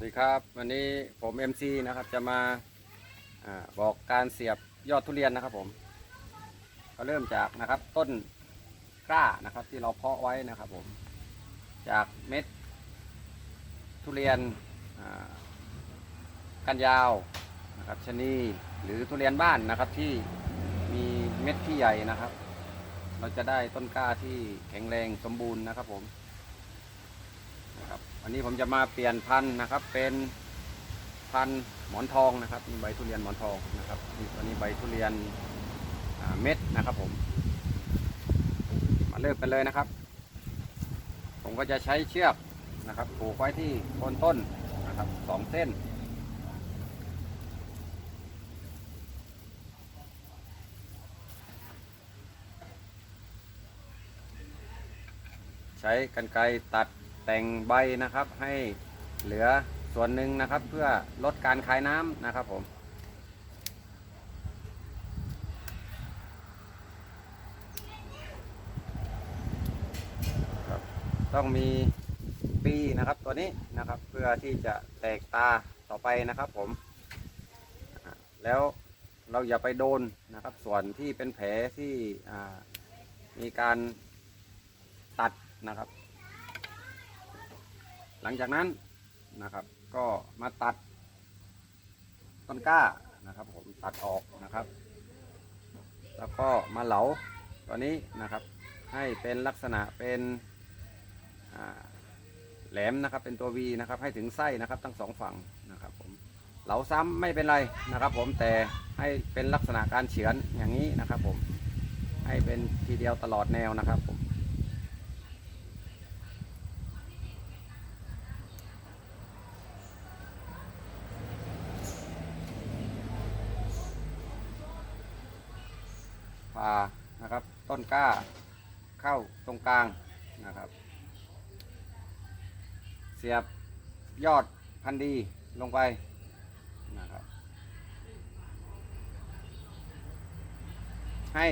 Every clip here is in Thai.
วัสดีครับ วันนี้ผม MC นะครับจะมาอาบอกการเสียบยอดทุเรียนนะครับผม ก็เริ่มจากนะครับต้นกล้านะครับที่เราเพาะไว้นะครับผม จากเม็ดทุเรียนอ่ากันยาวนะครับชะนีหรือทุเรียนบ้านนะครับที่มีเม็ดที่ใหญ่นะครับ เราจะได้ต้นกล้าที่แข็งแรงสมบูรณ์นะครับผม นะครับวันนี้ผมจะมาเปลี่ยนพันธุ์นะครับเป็นพันธุ์หมอนทองนะครับมีใบทุเรียนหมอนทองนะครับนี่ตัวนี้ใบทุเรียนเม็ดนะครับผม มาเริ่มกันเลยนะครับ ผมก็จะใช้เชือกนะครับผูกไว้ที่โคนต้นนะครับสองเส้นใช้กันไกรตัด แต่งใบนะครับให้เหลือส่วนหนึ่งนะครับ เพื่อลดการคายน้ำนะครับผมต้องมีปีนะครับตัวนี้นะครับ เพื่อที่จะแตกตาต่อไปนะครับผม แล้วเราอย่าไปโดนนะครับ ส่วนที่เป็นแผลที่มีการตัดนะครับ หลังจากนั้นนะครับ ก็มาตัดต้นกล้านะครับ ผมตัดออกนะครับ แล้วก็มาเหลาตัวนี้นะครับ ให้เป็นลักษณะเป็นแหลมนะครับเป็นตัว V นะครับให้ถึงไส้นะครับทั้งสองฝั่งนะครับผมเหลาซ้ำไม่เป็นไรนะครับผมแต่ให้เป็นลักษณะการเฉือนอย่างนี้นะครับผมให้เป็นทีเดียวตลอดแนวนะครับผม ผ่านะครับ ต้นกล้าเข้าตรงกลางนะครับ เสียบยอดพันธุ์ดีลงไปนะครับ ให้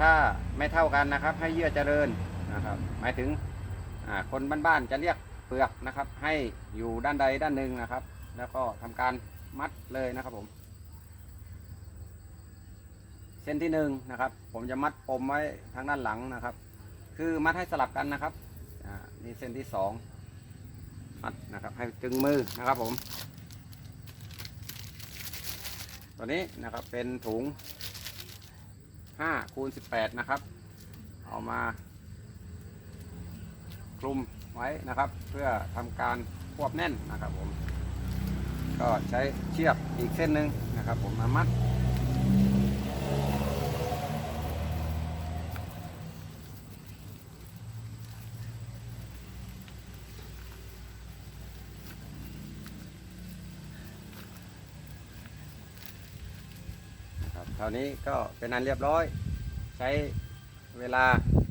ถ้าไม่เท่ากันนะครับ ให้เยื่อเจริญนะครับ หมายถึงคนบ้านๆจะเรียกเปลือกนะครับ ให้อยู่ด้านใดด้านหนึ่งนะครับ แล้วก็ทำการมัดเลยนะครับผม เส้นที่หนึ่งนะครับ ผมจะมัดปมไว้ทางด้านหลังนะครับ คือมัดให้สลับกันนะครับอ่านี่เส้นที่สองมัดนะครับ ให้จึงมือนะครับผมตัวนี้นะครับเป็นถุง5คูณ18 นะครับ เอามาคลุมไว้นะครับ เพื่อทำการควบแน่นนะครับผม ก็ใช้เชือกอีกเส้นหนึ่งนะครับ ผมมามัด นะครับ เท่านี้ก็เป็นอันเรียบร้อย ใช้เวลา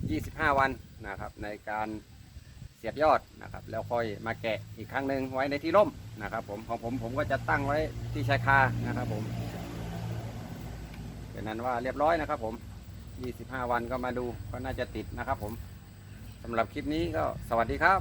25 วันนะครับ ในการเสียบยอดนะครับ แล้วค่อยมาแกะอีกครั้งหนึ่งไว้ในที่ร่มนะครับ ผมของผมผมก็จะตั้งไว้ที่ชายคานะครับผมเป็นนั้นว่าเรียบร้อยนะครับ ผม 25 วันก็มาดูก็น่าจะติดนะครับ ผมสำหรับคลิปนี้ก็สวัสดีครับ